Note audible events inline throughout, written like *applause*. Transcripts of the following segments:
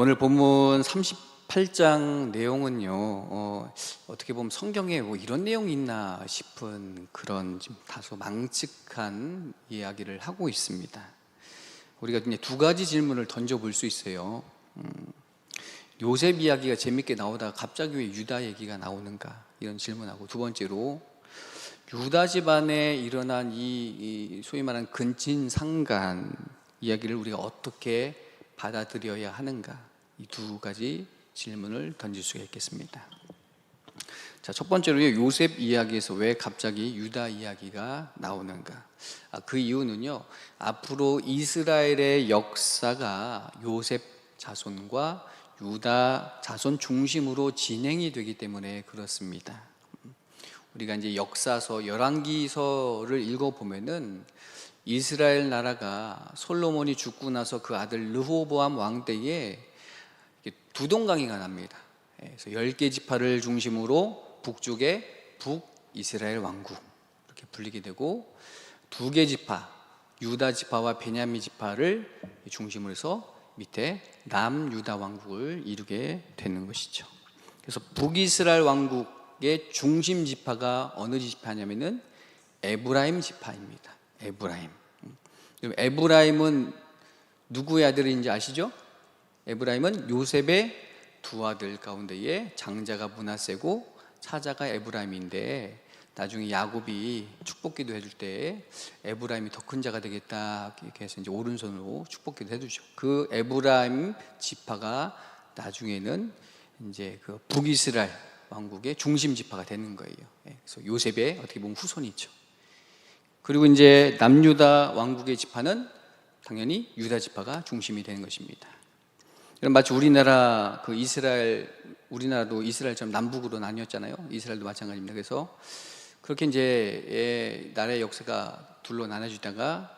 오늘 본문 38장 내용은요, 어, 어떻게 보면 성경에 뭐 이런 내용이 있나 싶은 그런 좀 다소 망측한 이야기를 하고 있습니다. 우리가 이제 두 가지 질문을 던져볼 수 있어요. 음, 요셉 이야기가 재밌게 나오다가 갑자기 왜 유다 얘기가 나오는가 이런 질문하고 두 번째로 유다 집안에 일어난 이, 이 소위 말하는 근친상간 이야기를 우리가 어떻게 받아들여야 하는가 이 두 가지 질문을 던질 수가 있겠습니다. 자, 첫 번째로요. 요셉 이야기에서 왜 갑자기 유다 이야기가 나오는가? 아, 그 이유는요. 앞으로 이스라엘의 역사가 요셉 자손과 유다 자손 중심으로 진행이 되기 때문에 그렇습니다. 우리가 이제 역사서 열왕기서를 읽어 보면은 이스라엘 나라가 솔로몬이 죽고 나서 그 아들 르호보암 왕 때에 두 동강이가 납니다. 예, 그래서 열 개 지파를 중심으로 북쪽에 북 이스라엘 왕국 이렇게 불리게 되고 두 개 지파 유다 지파와 베냐민 지파를 중심으로 해서 밑에 남 유다 왕국을 이루게 되는 것이죠. 그래서 북이스라엘 왕국의 중심 지파가 어느 지파냐면은 에브라임 지파입니다. 에브라임. 에브라임은 누구의 아들인지 아시죠? 에브라임은 요셉의 두 아들 가운데에 장자가 문하세고 사자가 에브라임인데 나중에 야곱이 축복기도 해줄 때 에브라임이 더 큰 자가 되겠다 이렇게 해서 이제 오른손으로 축복기도 해주죠. 그 에브라임 지파가 나중에는 이제 그 북이스라엘 왕국의 중심 지파가 되는 거예요. 예, 그래서 요셉의 어떻게 보면 후손이죠. 그리고 이제 남유다 왕국의 지파는 당연히 유다 지파가 중심이 되는 것입니다. 이런 마치 우리나라 그 이스라엘 우리나라도 이스라엘처럼 남북으로 나뉘었잖아요. 이스라엘도 마찬가지입니다. 그래서 그렇게 이제 예, 나라의 역사가 둘로 나눠지다가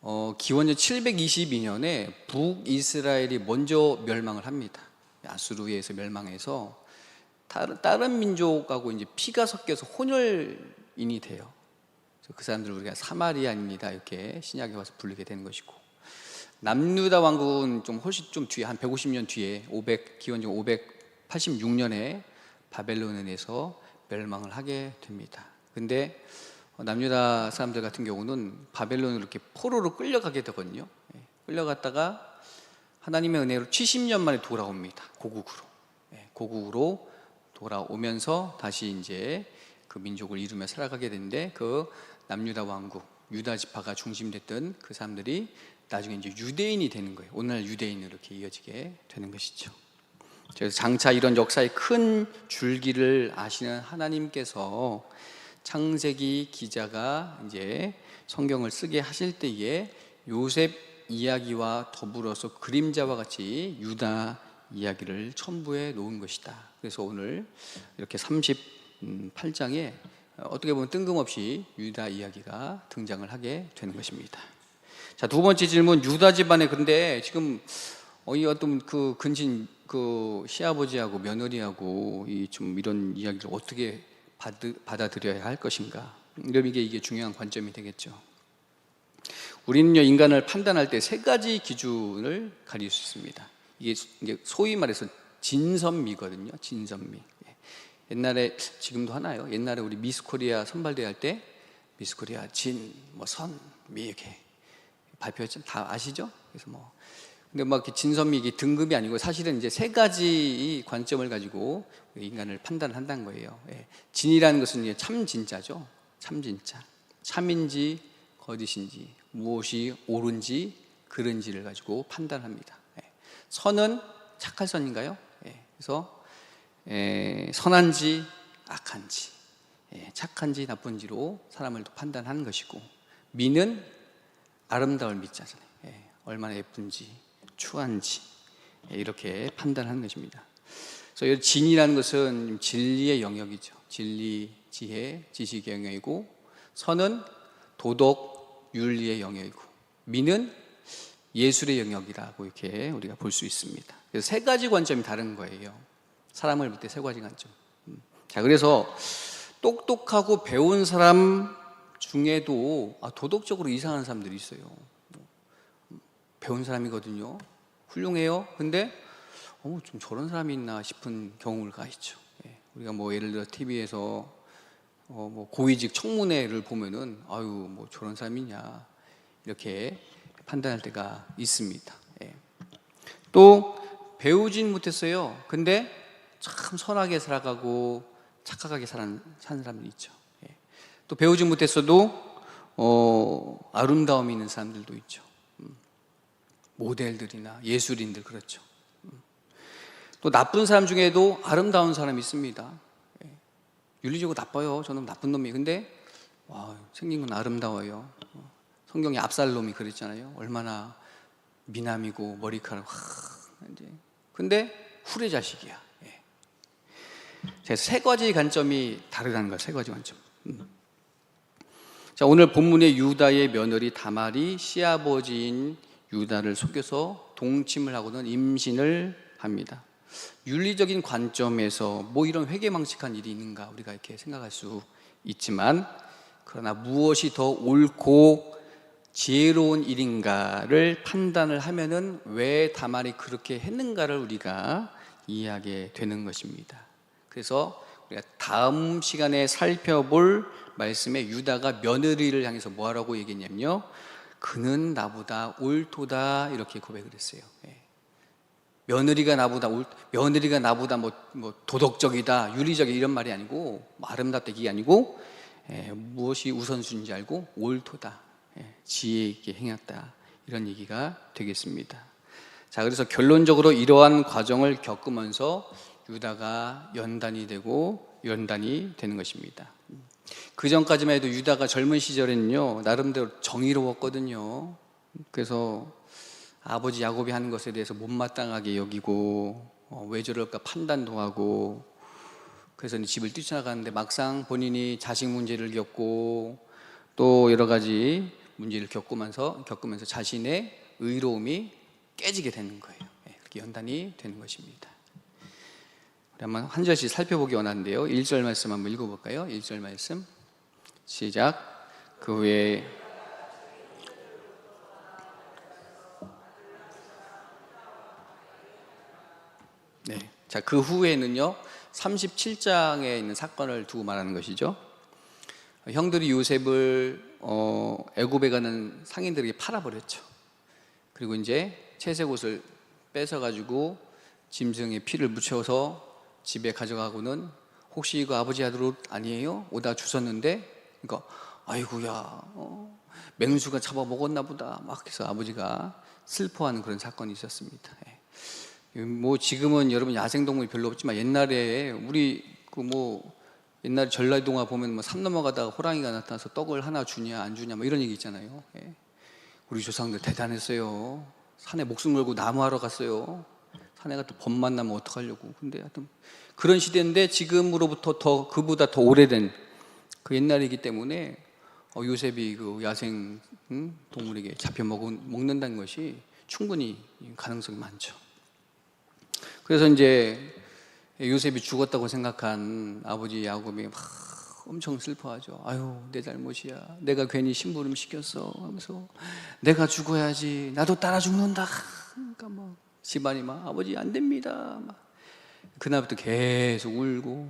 어, 기원전 722년에 북이스라엘이 먼저 멸망을 합니다. 아수르에서 멸망해서 다른, 다른 민족하고 이제 피가 섞여서 혼혈인이 돼요. 그 사람들 우리가 사마리아입니다. 이렇게 신약에 와서 부르게 되는 것이고 남유다 왕국은 좀 훨씬 좀 뒤에 한 150년 뒤에 500 기원전 586년에 바벨론에서 멸망을 하게 됩니다. 근데 남유다 사람들 같은 경우는 바벨론으로 이렇게 포로로 끌려가게 되거든요. 예, 끌려갔다가 하나님의 은혜로 70년 만에 돌아옵니다. 고국으로. 예, 고국으로 돌아오면서 다시 이제 그 민족을 이루며 살아가게 되는데 그 남유다 왕국, 유다 지파가 중심됐던 그 사람들이 나중에 이제 유대인이 되는 거예요. 오늘날 유대인으로 이렇게 이어지게 되는 것이죠. 그래서 장차 이런 역사의 큰 줄기를 아시는 하나님께서 창세기 기자가 이제 성경을 쓰게 하실 때에 요셉 이야기와 더불어서 그림자와 같이 유다 이야기를 첨부해 놓은 것이다. 그래서 오늘 이렇게 38장에 어떻게 보면 뜬금없이 유다 이야기가 등장을 하게 되는 것입니다. 자, 두 번째 질문 유다 집안에 근데 지금 어, 이 어떤 그 근친 그 시아버지하고 며느리하고 이 좀 이런 이야기를 어떻게 받으, 받아들여야 할 것인가? 그럼 이게 이게 중요한 관점이 되겠죠. 우리는요 인간을 판단할 때 세 가지 기준을 가릴 수 있습니다. 이게 소위 말해서 진선미거든요. 진선미. 예. 옛날에 지금도 하나요. 옛날에 우리 미스코리아 선발대회 할 때 미스코리아 진, 뭐 선, 미 이렇게 발표했죠. 다 아시죠? 그래서 뭐 근데 막 진선미 이게 등급이 아니고 사실은 이제 세 가지 관점을 가지고 인간을 판단한다는 거예요. 예. 진이라는 것은 이제 참 진짜죠. 참 진짜. 참인지 거짓인지 무엇이 옳은지 그른지를 가지고 판단합니다. 예. 선은 착할 선인가요? 예. 그래서 예, 선한지 악한지 예, 착한지 나쁜지로 사람을 또 판단하는 것이고 미는 아름다울 미자잖아요. 예, 얼마나 예쁜지, 추한지 예, 이렇게 판단하는 것입니다. 그래서 이 진이라는 것은 진리의 영역이죠. 진리, 지혜, 지식의 영역이고 선은 도덕, 윤리의 영역이고 미는 예술의 영역이라고 이렇게 우리가 볼 수 있습니다. 그래서 세 가지 관점이 다른 거예요. 사람을 볼 때 세 가지 관점. 음. 자, 그래서 똑똑하고 배운 사람 중에도 아, 도덕적으로 이상한 사람들이 있어요. 배운 사람이거든요. 훌륭해요. 근데 어, 좀 저런 사람이 있나 싶은 경우가 있죠. 예. 우리가 뭐 예를 들어 TV에서 어, 뭐 고위직 청문회를 보면은 아유 뭐 저런 사람이 있냐 이렇게 판단할 때가 있습니다. 예. 또 배우진 못했어요. 근데 참 선하게 살아가고 착하게 사는, 사람들이 있죠. 예. 또 배우지 못했어도 어, 아름다움이 있는 사람들도 있죠. 음. 모델들이나 예술인들 그렇죠. 음. 또 나쁜 사람 중에도 아름다운 사람이 있습니다. 예. 윤리적으로 나빠요. 저는 나쁜 놈이. 근데 와, 생긴 건 아름다워요. 어, 성경에 압살롬이 그랬잖아요. 얼마나 미남이고 머리카락 하, 이제 근데 후레 자식이야. 세 가지 관점이 다르다는 거예요. 세 가지 관점. 음. 자, 오늘 본문의 유다의 며느리 다말이 시아버지인 유다를 속여서 동침을 하고는 임신을 합니다. 윤리적인 관점에서 뭐 이런 회개망측한 일이 있는가 우리가 이렇게 생각할 수 있지만 그러나 무엇이 더 옳고 지혜로운 일인가를 판단을 하면은 왜 다말이 그렇게 했는가를 우리가 이해하게 되는 것입니다. 그래서 우리가 다음 시간에 살펴볼 말씀에 유다가 며느리를 향해서 뭐하라고 얘기했냐면요. 그는 나보다 옳도다 이렇게 고백을 했어요. 예. 며느리가 나보다 옳, 며느리가 나보다 뭐, 뭐 도덕적이다, 윤리적이 이런 말이 아니고 뭐 아름답다 이게 아니고 예, 무엇이 우선순위인지 알고 옳도다, 예, 지혜 있게 행했다 이런 얘기가 되겠습니다. 자, 그래서 결론적으로 이러한 과정을 겪으면서 유다가 연단이 되고 연단이 되는 것입니다. 그 전까지만 해도 유다가 젊은 시절에는요 나름대로 정의로웠거든요. 그래서 아버지 야곱이 하는 것에 대해서 못마땅하게 여기고 어, 왜 저럴까 판단도 하고 그래서 집을 뛰쳐나가는데 막상 본인이 자식 문제를 겪고 또 여러 가지 문제를 겪으면서 겪으면서 자신의 의로움이 깨지게 되는 거예요. 예, 그렇게 연단이 되는 것입니다. 우리 한번 한 절씩 살펴보기 원하는데요. 1절 말씀 한번 읽어볼까요? 1절 말씀 시작. 그 후에 네. 자, 그 후에는요. 37장에 있는 사건을 두고 말하는 것이죠. 형들이 요셉을 어, 애굽에 가는 상인들에게 팔아버렸죠. 그리고 이제 채색 옷을 뺏어 가지고 짐승에 피를 묻혀서 집에 가져가고는 혹시 이거 아버지 아들 옷 아니에요? 오다 주셨는데 그러니까 아이고야 어, 맹수가 잡아먹었나 보다 막 해서 아버지가 슬퍼하는 그런 사건이 있었습니다. 예. 뭐 지금은 여러분 야생동물이 별로 없지만 옛날에 우리 그 뭐 옛날 전라동화 보면 뭐산 넘어가다가 호랑이가 나타나서 떡을 하나 주냐 안 주냐 뭐 이런 얘기 있잖아요. 예. 우리 조상들 대단했어요. 산에 목숨 걸고 나무하러 갔어요. 산에 가또 범 만나면 어떡하려고. 근데 하여튼 그런 시대인데 지금으로부터 더 그보다 더 오래된 그 옛날이기 때문에 어, 요셉이 그 야생 음, 동물에게 잡혀 먹, 먹는다는 것이 충분히 가능성이 많죠. 그래서 이제 요셉이 죽었다고 생각한 아버지 야곱이 막 엄청 슬퍼하죠. 아유, 내 잘못이야. 내가 괜히 심부름 시켰어. 하면서 내가 죽어야지. 나도 따라 죽는다. 그러니까 뭐 집안이 막 아버지 안 됩니다. 막 그날부터 계속 울고.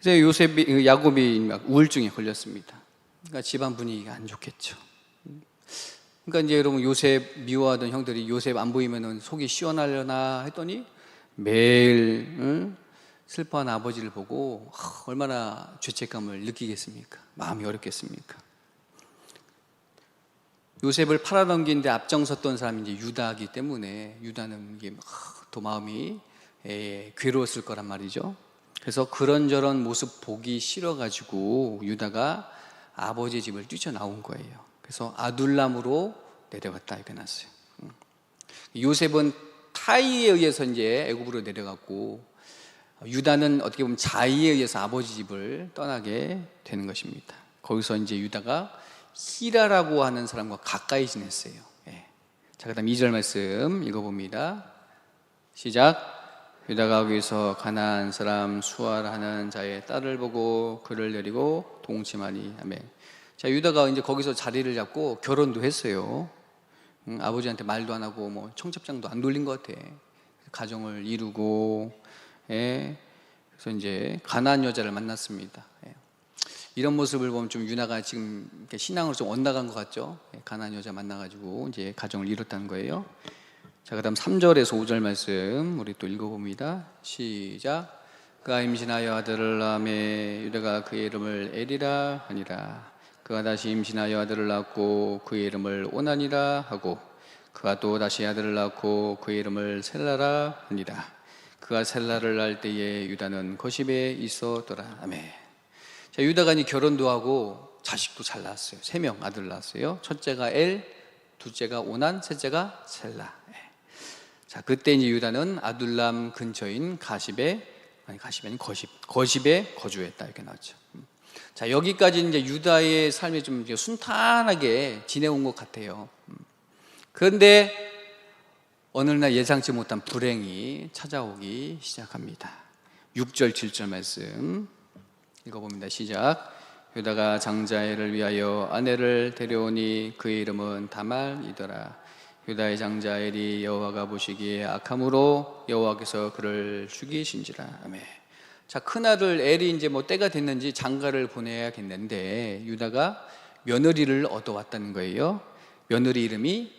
그래서 요셉이 야곱이 막 우울증에 걸렸습니다. 그러니까 집안 분위기가 안 좋겠죠. 그러니까 이제 여러분 요셉 미워하던 형들이 요셉 안 보이면은 속이 시원하려나 했더니 매일 응? 슬퍼한 아버지를 보고 얼마나 죄책감을 느끼겠습니까? 마음이 어렵겠습니까? 요셉을 팔아넘기는데 앞장섰던 사람이 이제 유다이기 때문에 유다는 이게 더 마음이 예, 괴로웠을 거란 말이죠. 그래서 그런저런 모습 보기 싫어가지고 유다가 아버지 집을 뛰쳐나온 거예요. 그래서 아둘람으로 내려갔다 이렇게 났어요. 요셉은 타이에 의해서 이제 애굽으로 내려갔고 유다는 어떻게 보면 자의에 의해서 아버지 집을 떠나게 되는 것입니다. 거기서 이제 유다가 히라라고 하는 사람과 가까이 지냈어요. 예. 자, 그 다음 2절 말씀 읽어봅니다. 시작. 유다가 거기서 가나안 사람 수아라는 자의 딸을 보고 그를 내리고 동침하니 아멘. 자, 유다가 이제 거기서 자리를 잡고 결혼도 했어요. 응, 아버지한테 말도 안 하고 뭐 청첩장도 안 돌린 것 같아. 가정을 이루고 예, 그래서 이제 가난 여자를 만났습니다. 예. 이런 모습을 보면 좀 유나가 지금 신앙으로 좀 엇나간 것 같죠? 예, 가난 여자 만나가지고 이제 가정을 이뤘다는 거예요. 자, 그다음 3절에서 5절 말씀 우리 또 읽어봅니다. 시작. 그가 임신하여 아들을 낳음에 유다가 그의 이름을 에리라 하니라. 그가 다시 임신하여 아들을 낳고 그의 이름을 오나니라 하고 그가 또 다시 아들을 낳고 그의 이름을 셀라라 하니라. 그가 셀라를 낳을 때에 유다는 거십에 있었더라. 아멘. 자, 유다가 이제 결혼도 하고 자식도 잘 낳았어요. 세 명 아들 낳았어요. 첫째가 엘, 둘째가 오난, 셋째가 셀라. 예. 자, 그때 이제 유다는 아둘람 근처인 가십에 아니 가십이 아닌 거십, 거십에 거주했다 이렇게 나왔죠. 음. 자, 여기까지 이제 유다의 삶이 좀 순탄하게 지내온 것 같아요. 음. 그런데 어느 날 예상치 못한 불행이 찾아오기 시작합니다. 6절, 7절 말씀 읽어봅니다. 시작. 유다가 장자애를 위하여 아내를 데려오니 그의 이름은 다말이더라. 유다의 장자 엘이 여호와가 보시기에 악함으로 여호와께서 그를 죽이신지라. 아멘. 자, 큰아들 엘이 이제 뭐 때가 됐는지 장가를 보내야겠는데 유다가 며느리를 얻어왔다는 거예요. 며느리 이름이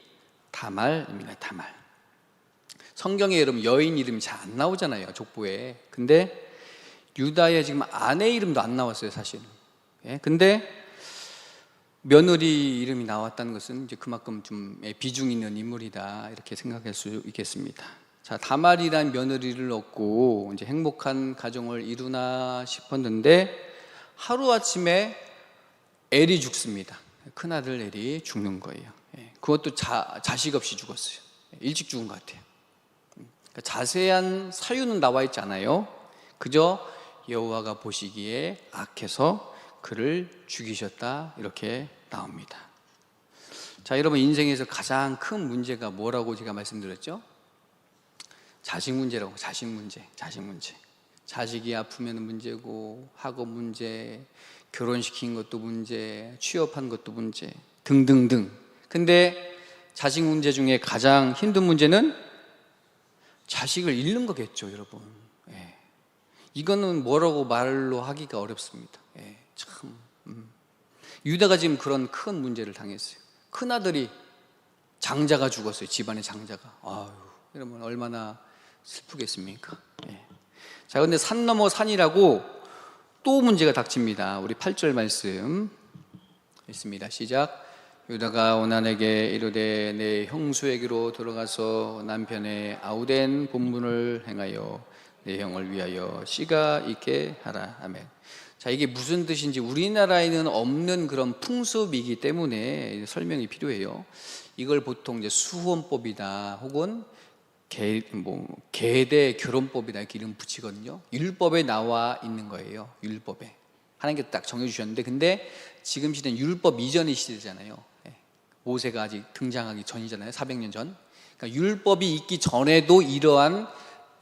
다말입니다. 다말. 성경에 이름 여인 이름이 잘 안 나오잖아요. 족보에. 근데 유다의 지금 아내 이름도 안 나왔어요, 사실. 예? 근데 며느리 이름이 나왔다는 것은 이제 그만큼 좀 비중 있는 인물이다 이렇게 생각할 수 있겠습니다. 자 다말이란 며느리를 얻고 이제 행복한 가정을 이루나 싶었는데 하루 아침에 엘이 죽습니다. 큰 아들 엘이 죽는 거예요. 예, 그것도 자, 자식 없이 죽었어요. 일찍 죽은 것 같아요. 그러니까 자세한 사유는 나와 있지 않아요. 그저 여호와가 보시기에 악해서 그를 죽이셨다 이렇게 나옵니다. 자, 여러분 인생에서 가장 큰 문제가 뭐라고 제가 말씀드렸죠? 자식 문제라고 자식 문제, 자식 문제. 자식이 아프면 문제고 학업 문제, 결혼시킨 것도 문제, 취업한 것도 문제 등등등. 근데 자식 문제 중에 가장 힘든 문제는 자식을 잃는 거겠죠, 여러분. 예. 이거는 뭐라고 말로 하기가 어렵습니다. 예. 참 음. 유다가 지금 그런 큰 문제를 당했어요. 큰 아들이 장자가 죽었어요. 집안의 장자가. 아유, 이러면 얼마나 슬프겠습니까? 예. 자, 근데 산 넘어 산이라고 또 문제가 닥칩니다. 우리 8절 말씀 있습니다. 시작. 유다가 오난에게 이르되 내 형수에게로 들어가서 남편의 아우된 본분을 행하여 내 형을 위하여 씨가 있게 하라. 아멘. 자, 이게 무슨 뜻인지 우리나라에는 없는 그런 풍습이기 때문에 설명이 필요해요. 이걸 보통 이제 수혼법이다 혹은 개, 뭐, 계대 결혼법이다 이렇게 이름 붙이거든요. 율법에 나와 있는 거예요. 율법에. 하나님께 딱 정해주셨는데, 근데 지금 시대는 율법 이전의 시대잖아요. 예. 모세가 아직 등장하기 전이잖아요. 400년 전. 그러니까 율법이 있기 전에도 이러한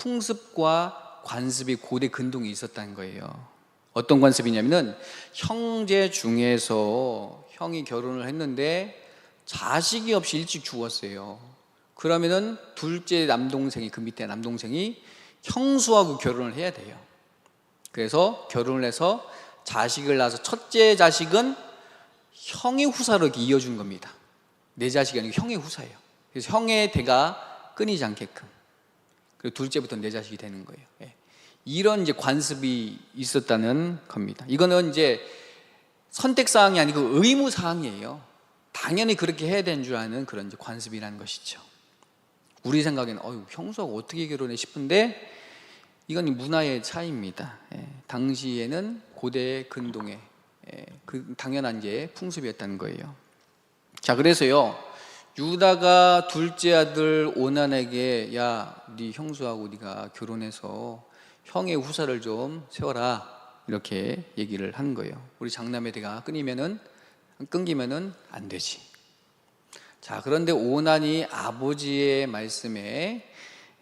풍습과 관습이 고대 근동이 있었다는 거예요. 어떤 관습이냐면은 형제 중에서 형이 결혼을 했는데 자식이 없이 일찍 죽었어요. 그러면은 둘째 남동생이 그 밑에 남동생이 형수하고 결혼을 해야 돼요. 그래서 결혼을 해서 자식을 낳아서 첫째 자식은 형의 후사로 이어준 겁니다. 내 자식이 아니고 형의 후사예요. 그래서 형의 대가 끊이지 않게끔. 그리고 둘째부터 내 자식이 되는 거예요. 예. 이런 이제 관습이 있었다는 겁니다. 이거는 이제 선택 사항이 아니고 의무 사항이에요. 당연히 그렇게 해야 되는 줄 아는 그런 이제 관습이라는 것이죠. 우리 생각에는 어유 형수하고 어떻게 결혼해 싶은데 이건 문화의 차이입니다. 예, 당시에는 고대 근동의 예, 그 당연한 이제 풍습이었다는 거예요. 자 그래서요 유다가 둘째 아들 오난에게 야 네 형수하고 네가 결혼해서 형의 후사를 좀 세워라 이렇게 얘기를 하는 거예요. 우리 장남의 대가 끊이면은 끊기면은 안 되지. 자 그런데 오난이 아버지의 말씀에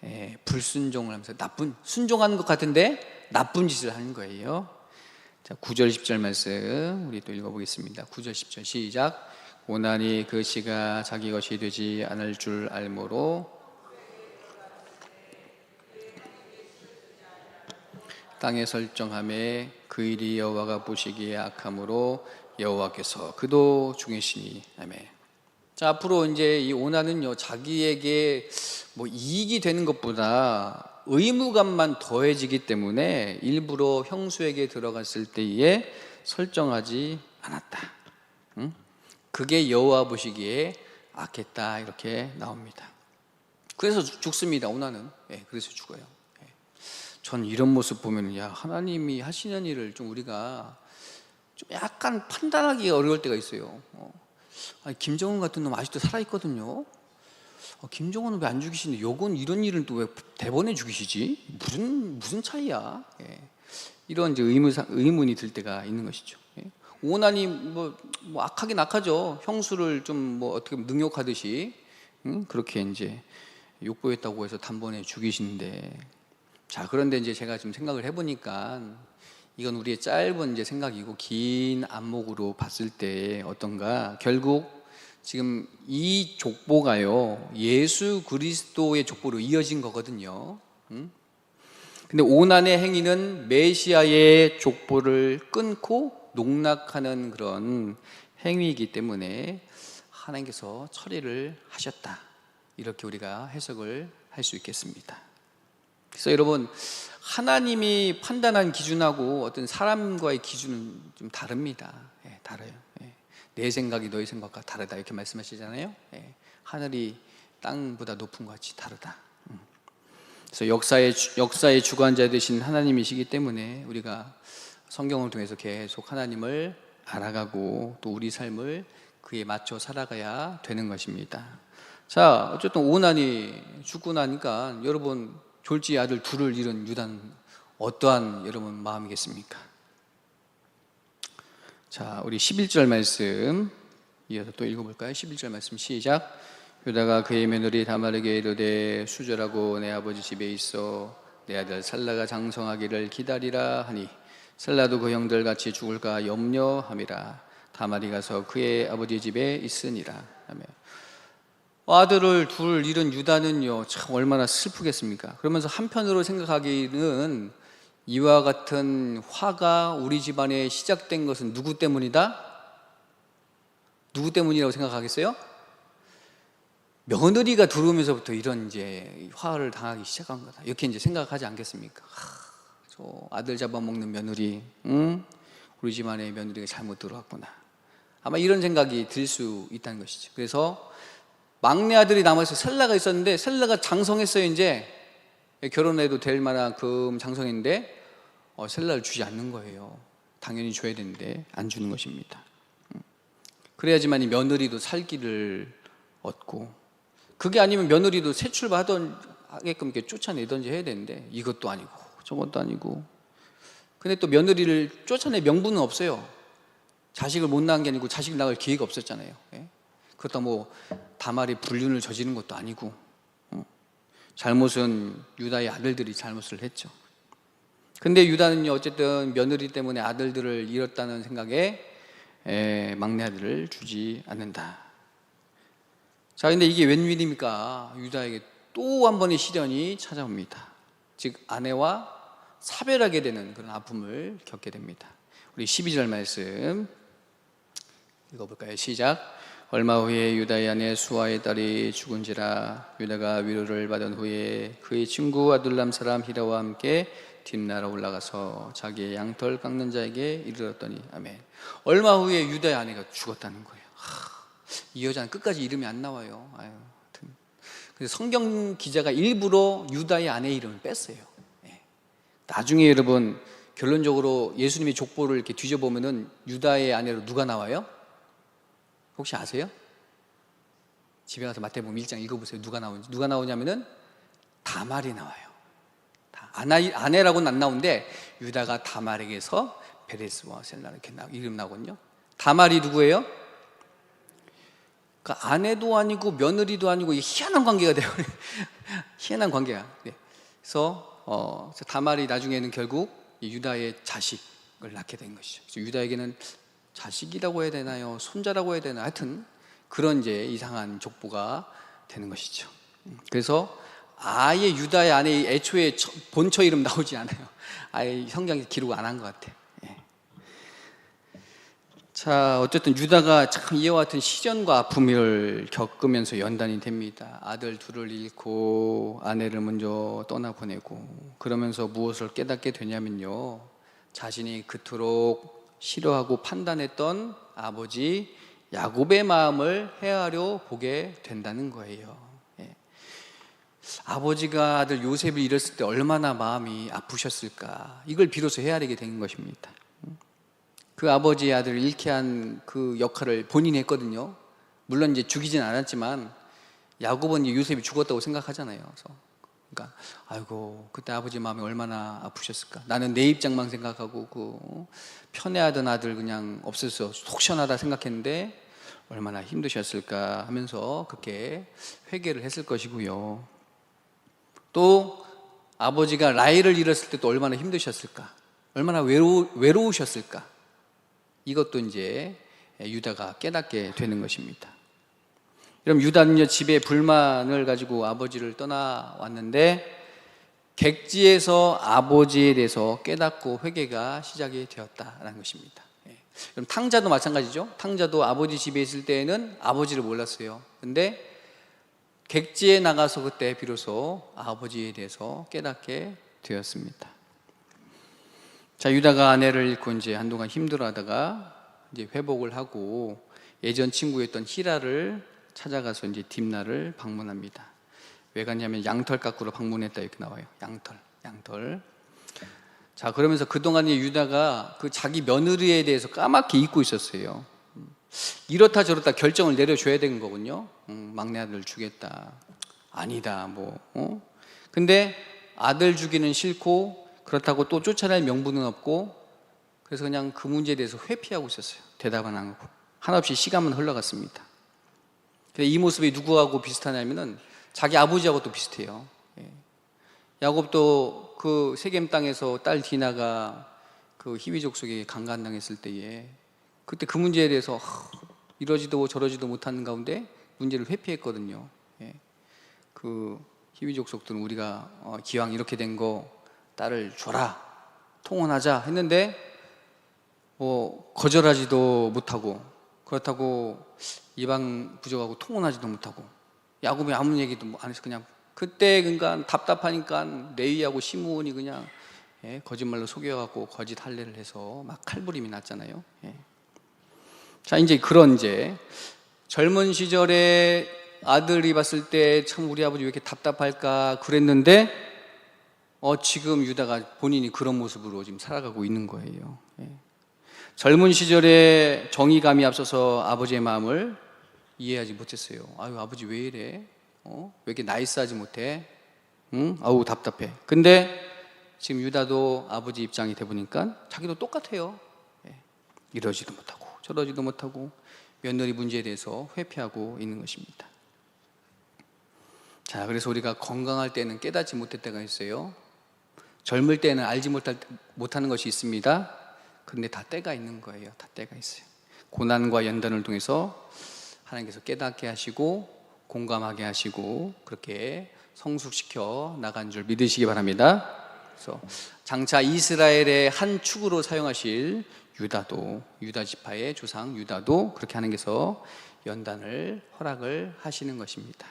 에, 불순종을 하면서 나쁜 순종하는 것 같은데 나쁜 짓을 하는 거예요. 자 9절 10절 말씀 우리 또 읽어 보겠습니다. 9절 10절 시작. 오난이 그 씨가 자기 것이 되지 않을 줄 알므로 땅에 설정함에 그 일이 여호와가 보시기에 악함으로 여호와께서 그도 중이시니 아멘. 자 앞으로 이제 이 오나는요 자기에게 뭐 이익이 되는 것보다 의무감만 더해지기 때문에 일부러 형수에게 들어갔을 때에 설정하지 않았다. 응? 그게 여호와 보시기에 악했다 이렇게 나옵니다. 그래서 죽- 죽습니다. 오나는 예, 그래서 죽어요. 예. 전 이런 모습 보면 야 하나님이 하시는 일을 좀 우리가 좀 약간 판단하기 어려울 때가 있어요. 어. 아니, 김정은 같은 놈 아직도 살아 있거든요. 어, 김정은은 왜 안 죽이시는데 요건 이런 일은 또 왜 대본에 죽이시지? 무슨 무슨 차이야? 예. 이런 이제 의문 의문이 들 때가 있는 것이죠. 예. 오난이 뭐, 뭐 악하긴 악하죠. 형수를 좀 뭐 어떻게 능욕하듯이 응? 그렇게 이제 욕보했다고 해서 단번에 죽이시는데 자 그런데 이제 제가 좀 생각을 해보니까 이건 우리의 짧은 이제 생각이고 긴 안목으로 봤을 때 어떤가 결국 지금 이 족보가요 예수 그리스도의 족보로 이어진 거거든요. 응? 근데 오난의 행위는 메시아의 족보를 끊고 농락하는 그런 행위이기 때문에 하나님께서 처리를 하셨다. 이렇게 우리가 해석을 할 수 있겠습니다. 그래서 여러분 하나님이 판단한 기준하고 어떤 사람과의 기준은 좀 다릅니다. 예, 달라요. 예. 내 생각이 너의 생각과 다르다 이렇게 말씀하시잖아요. 예. 하늘이 땅보다 높은 것 같이 다르다. 음. 그래서 역사의 주- 역사의 주관자 되신 하나님이시기 때문에 우리가 성경을 통해서 계속 하나님을 알아가고 또 우리 삶을 그에 맞춰 살아가야 되는 것입니다. 자, 어쨌든 오난이 죽고 나니까 여러분 졸지 아들 둘을 잃은 유다는 어떠한 여러분 마음이겠습니까? 자, 우리 11절 말씀 이어서 또 읽어볼까요? 11절 말씀 시작. 유다가 그의 며느리 다말에게 이르되 수절하고 내 아버지 집에 있어 내 아들 살라가 장성하기를 기다리라 하니 살라도 그 형들 같이 죽을까 염려함이라 다말이 가서 그의 아버지 집에 있으니라 하며 아들을 둘 잃은 유다는요 참 얼마나 슬프겠습니까? 그러면서 한편으로 생각하기는 이와 같은 화가 우리 집안에 시작된 것은 누구 때문이다? 누구 때문이라고 생각하겠어요? 며느리가 들어오면서부터 이런 이제 화를 당하기 시작한 거다. 이렇게 이제 생각하지 않겠습니까? 하, 저 아들 잡아먹는 며느리, 응? 우리 집안에 며느리가 잘못 들어왔구나. 아마 이런 생각이 들 수 있다는 것이죠. 그래서 막내 아들이 남아서 셀라가 있었는데 셀라가 장성했어요. 이제 결혼해도 될 만한 금 장성인데 어, 셀라를 주지 않는 거예요. 당연히 줘야 되는데 안 주는 것입니다. 음. 그래야지만 이 며느리도 살기를 얻고 그게 아니면 며느리도 새 출발하던 하게끔 이렇게 쫓아내던지 해야 되는데 이것도 아니고 저것도 아니고 근데 또 며느리를 쫓아낼 명분은 없어요. 자식을 못 낳은 게 아니고 자식을 낳을 기회가 없었잖아요. 예? 그렇다 뭐 다말이 불륜을 저지른 것도 아니고 어. 잘못은 유다의 아들들이 잘못을 했죠. 근데 유다는요 어쨌든 며느리 때문에 아들들을 잃었다는 생각에 에, 막내 아들을 주지 않는다. 자, 근데 이게 웬일입니까? 유다에게 또 한 번의 시련이 찾아옵니다. 즉 아내와 사별하게 되는 그런 아픔을 겪게 됩니다. 우리 12절 말씀 읽어볼까요? 시작. 얼마 후에 유다의 아내 수아의 딸이 죽은지라 유다가 위로를 받은 후에 그의 친구 아둘람 사람 히라와 함께 뒷나라 올라가서 자기의 양털 깎는 자에게 이르렀더니 아멘. 얼마 후에 유다의 아내가 죽었다는 거예요. 하, 이 여자는 끝까지 이름이 안 나와요. 아유. 그래서 성경 기자가 일부러 유다의 아내 이름을 뺐어요. 예. 나중에 여러분 결론적으로 예수님의 족보를 이렇게 뒤져보면은 유다의 아내로 누가 나와요? 혹시 아세요? 집에 가서 마태복음 1장 읽어보세요. 누가 나오는지. 누가 나오냐면은 다말이 나와요. 아내라고는 안 나오는데 유다가 다말에게서 베레스와 셀라 이렇게 나, 이름 나거든요. 다말이 누구예요? 그러니까 아내도 아니고 며느리도 아니고 이 희한한 관계가 돼요. *laughs* 희한한 관계야. 네. 그래서 어, 다말이 나중에는 결국 이 유다의 자식을 낳게 된 것이죠. 그래서 유다에게는 자식이라고 해야 되나요? 손자라고 해야 되나? 하여튼 그런 이제 이상한 족보가 되는 것이죠. 음, 그래서 아예 유다의 안에 애초에 처- 본처 이름 나오지 않아요. 아예 성경에 기록 안 한 것 같아. 예. 자, 어쨌든 유다가 참 이와 같은 시련과 아픔을 겪으면서 연단이 됩니다. 아들 둘을 잃고 아내를 먼저 떠나 보내고 그러면서 무엇을 깨닫게 되냐면요. 자신이 그토록 싫어하고 판단했던 아버지 야곱의 마음을 헤아려 보게 된다는 거예요. 예. 아버지가 아들 요셉을 잃었을 때 얼마나 마음이 아프셨을까. 이걸 비로소 헤아리게 된 것입니다. 그 아버지의 아들을 잃게 한 그 역할을 본인이 했거든요. 물론 이제 죽이진 않았지만 야곱은 요셉이 죽었다고 생각하잖아요. 그래서 그러니까 아이고 그때 아버지 마음이 얼마나 아프셨을까. 나는 내 입장만 생각하고 그 편애하던 아들 그냥 없어서 속 시원하다 생각했는데 얼마나 힘드셨을까 하면서 그렇게 회개를 했을 것이고요. 또 아버지가 라헬을 잃었을 때또 얼마나 힘드셨을까? 얼마나 외로, 외로우셨을까? 이것도 이제 유다가 깨닫게 되는 것입니다. 그럼 유다는요 집에 불만을 가지고 아버지를 떠나왔는데 객지에서 아버지에 대해서 깨닫고 회개가 시작이 되었다라는 것입니다. 예. 그럼 탕자도 마찬가지죠. 탕자도 아버지 집에 있을 때에는 아버지를 몰랐어요. 근데 객지에 나가서 그때 비로소 아버지에 대해서 깨닫게 되었습니다. 자, 유다가 아내를 잃고 이제 한동안 힘들어하다가 이제 회복을 하고 예전 친구였던 히라를 찾아가서 이제 딥나를 방문합니다. 왜 갔냐면 양털 깎으러 방문했다 이렇게 나와요. 양털, 양털. 자, 그러면서 그동안 이 유다가 그 자기 며느리에 대해서 까맣게 잊고 있었어요. 음, 이렇다 저렇다 결정을 내려줘야 되는 거군요. 음, 막내 아들 주겠다. 아니다, 뭐. 어? 근데 아들 주기는 싫고 그렇다고 또 쫓아낼 명분은 없고 그래서 그냥 그 문제에 대해서 회피하고 있었어요. 대답은 안 하고. 한없이 시간은 흘러갔습니다. 이 모습이 누구하고 비슷하냐면은 자기 아버지하고 또 비슷해요. 예. 야곱도 그 세겜 땅에서 딸 디나가 그 히위족 속에 강간당했을 때에 그때 그 문제에 대해서 하, 이러지도 저러지도 못하는 가운데 문제를 회피했거든요. 예. 그 히위족 속들은 우리가 어, 기왕 이렇게 된거 딸을 줘라 통혼하자 했는데 뭐 거절하지도 못하고 그렇다고 이방 부족하고 통혼하지도 못하고 야곱이 아무 얘기도 뭐안 해서 그냥 그때 그러니까 답답하니까 레위하고 시므온이 그냥 예, 거짓말로 속여갖고 거짓 할례를 해서 막 칼부림이 났잖아요. 예. 자 이제 그런 이제 젊은 시절에 아들이 봤을 때 참 우리 아버지 왜 이렇게 답답할까 그랬는데 어 지금 유다가 본인이 그런 모습으로 지금 살아가고 있는 거예요. 예. 젊은 시절에 정의감이 앞서서 아버지의 마음을 이해하지 못했어요. 아유 아버지 왜 이래? 어? 왜 이렇게 나이스하지 못해? 응? 아우 답답해. 근데 지금 유다도 아버지 입장이 돼 보니까 자기도 똑같아요. 예. 이러지도 못하고 저러지도 못하고 며느리 문제에 대해서 회피하고 있는 것입니다. 자, 그래서 우리가 건강할 때는 깨닫지 못할 때가 있어요. 젊을 때는 알지 못할, 못하는 것이 있습니다. 근데 다 때가 있는 거예요. 다 때가 있어요. 고난과 연단을 통해서 하나님께서 깨닫게 하시고 공감하게 하시고 그렇게 성숙시켜 나간 줄 믿으시기 바랍니다. 그래서 장차 이스라엘의 한 축으로 사용하실 유다도 유다 지파의 조상 유다도 그렇게 하나님께서 연단을 허락을 하시는 것입니다.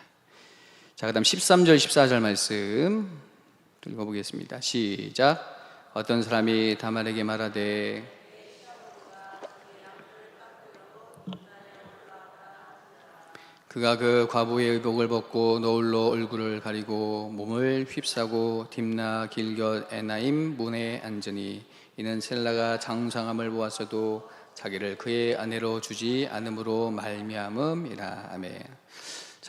자, 그다음 13절 14절 말씀 읽어보겠습니다. 시작. 어떤 사람이 다말에게 말하되 그가 그 과부의 의복을 벗고 노을로 얼굴을 가리고 몸을 휩싸고 딥나 길곁 에나임 문에 앉으니 이는 셀라가 장상함을 보았어도 자기를 그의 아내로 주지 않음으로 말미암음이라 아멘.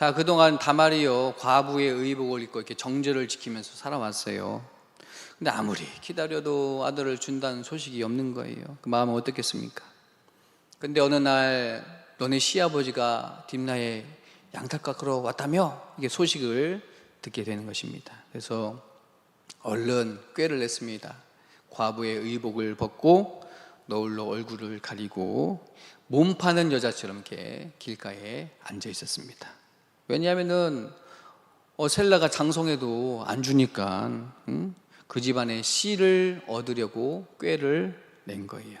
자 그동안 다말이요 과부의 의복을 입고 이렇게 정절을 지키면서 살아왔어요. 근데 아무리 기다려도 아들을 준다는 소식이 없는 거예요. 그 마음은 어떻겠습니까? 근데 어느 날 너네 시아버지가 딥나에 양털 깎으러 왔다며 이게 소식을 듣게 되는 것입니다. 그래서 얼른 꾀를 냈습니다. 과부의 의복을 벗고 너울로 얼굴을 가리고 몸 파는 여자처럼 이렇게 길가에 앉아 있었습니다. 왜냐하면은 어, 셀라가 장성해도 안 주니까 응? 그 집안의 씨를 얻으려고 꾀를 낸 거예요.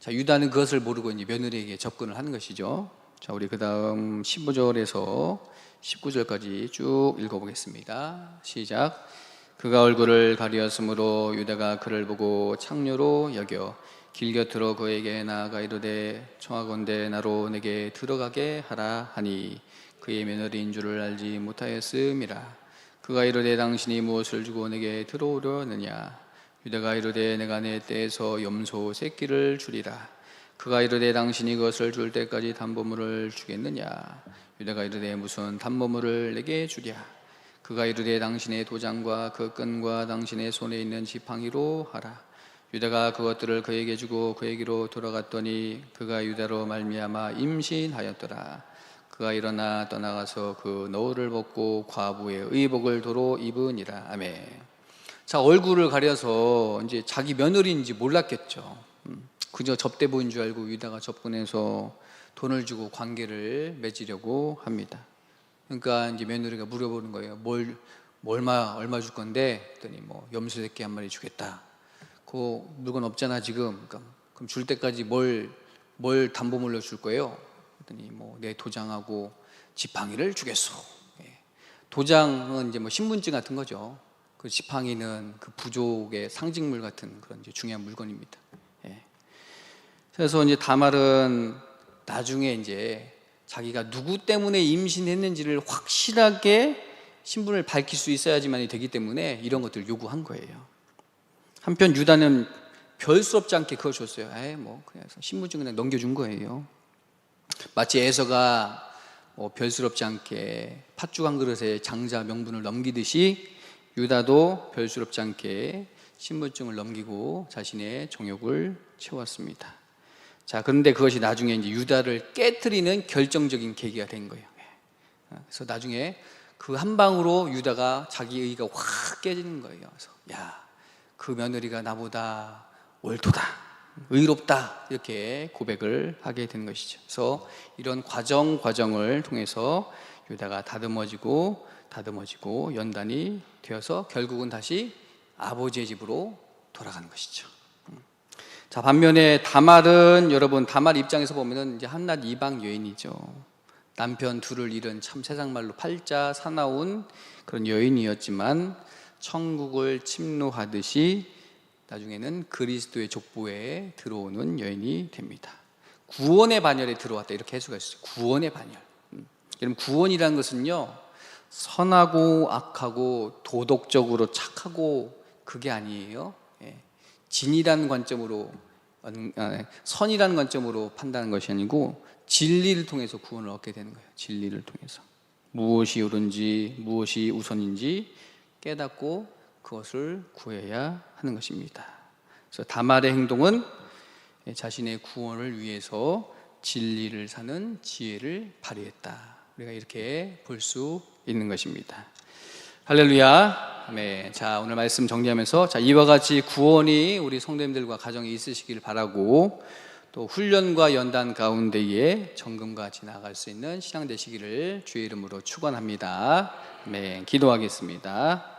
자, 유다는 그것을 모르고 이제 며느리에게 접근을 하는 것이죠. 자, 우리 그 다음 15절에서 19절까지 쭉 읽어보겠습니다. 시작. 그가 얼굴을 가리었으므로 유다가 그를 보고 창녀로 여겨 길 곁으로 그에게 나아가 이르되 청하건대 나로 내게 들어가게 하라 하니 그의 며느리인 줄을 알지 못하였음이라 그가 이르되 당신이 무엇을 주고 내게 들어오려느냐? 유다가 이르되 내가 내 떼에서 염소 새끼를 주리라. 그가 이르되 당신이 그것을 줄 때까지 담보물을 주겠느냐? 유다가 이르되 무슨 담보물을 내게 주랴? 그가 이르되 당신의 도장과 그 끈과 당신의 손에 있는 지팡이로 하라. 유다가 그것들을 그에게 주고 그에게로 돌아갔더니 그가 유다로 말미암아 임신하였더라 그가 일어나 떠나가서 그 노를 벗고 과부의 의복을 도로 입으니라 아멘 자 얼굴을 가려서 이제 자기 며느리인지 몰랐겠죠 음, 그저 접대부인 줄 알고 유다가 접근해서 돈을 주고 관계를 맺으려고 합니다 그러니까 이제 며느리가 물어보는 거예요. 뭘, 뭐 얼마 얼마 줄 건데? 했더니 뭐 염소 새끼 한 마리 주겠다. 그 물건 없잖아 지금. 그러니까 그럼 줄 때까지 뭘 뭘 담보물로 줄 거예요? 했더니 뭐 내 도장하고 지팡이를 주겠소. 예. 도장은 이제 뭐 신분증 같은 거죠. 그 지팡이는 그 부족의 상징물 같은 그런 이제 중요한 물건입니다. 예. 그래서 이제 다말은 나중에 이제 자기가 누구 때문에 임신했는지를 확실하게 신분을 밝힐 수 있어야지만이 되기 때문에 이런 것들을 요구한 거예요. 한편 유다는 별스럽지 않게 그걸 줬어요. 에이, 뭐, 그냥 신분증 그냥 넘겨준 거예요. 마치 에서가 뭐 별스럽지 않게 팥죽 한 그릇에 장자 명분을 넘기듯이 유다도 별스럽지 않게 신분증을 넘기고 자신의 정욕을 채웠습니다. 자, 그런데 그것이 나중에 이제 유다를 깨뜨리는 결정적인 계기가 된 거예요. 예. 그래서 나중에 그 한 방으로 유다가 자기 의가 확 깨지는 거예요. 그래서 야, 그 며느리가 나보다 옳도다, 의롭다 이렇게 고백을 하게 된 것이죠. 그래서 이런 과정 과정을 통해서 유다가 다듬어지고 다듬어지고 연단이 되어서 결국은 다시 아버지의 집으로 돌아가는 것이죠. 자, 반면에 다말은 여러분 다말 입장에서 보면은 이제 한낱 이방 여인이죠. 남편 둘을 잃은 참 세상 말로 팔자 사나운 그런 여인이었지만 천국을 침노하듯이 나중에는 그리스도의 족보에 들어오는 여인이 됩니다. 구원의 반열에 들어왔다 이렇게 해석할 수 있어요. 구원의 반열. 음. 여러분 구원이라는 것은요 선하고 악하고 도덕적으로 착하고 그게 아니에요. 예. 진이라는 관점으로 아, 선이라는 관점으로 판단하는 것이 아니고 진리를 통해서 구원을 얻게 되는 거예요. 진리를 통해서 무엇이 옳은지 무엇이 우선인지 깨닫고 그것을 구해야 하는 것입니다. 그래서 다말의 행동은 자신의 구원을 위해서 진리를 사는 지혜를 발휘했다. 우리가 이렇게 볼 수 있는 것입니다. 할렐루야. 네. 자, 오늘 말씀 정리하면서 자, 이와 같이 구원이 우리 성도님들과 가정에 있으시길 바라고 또 훈련과 연단 가운데에 정금같이 나갈 수 있는 신앙 되시기를 주의 이름으로 축원합니다. 네. 기도하겠습니다.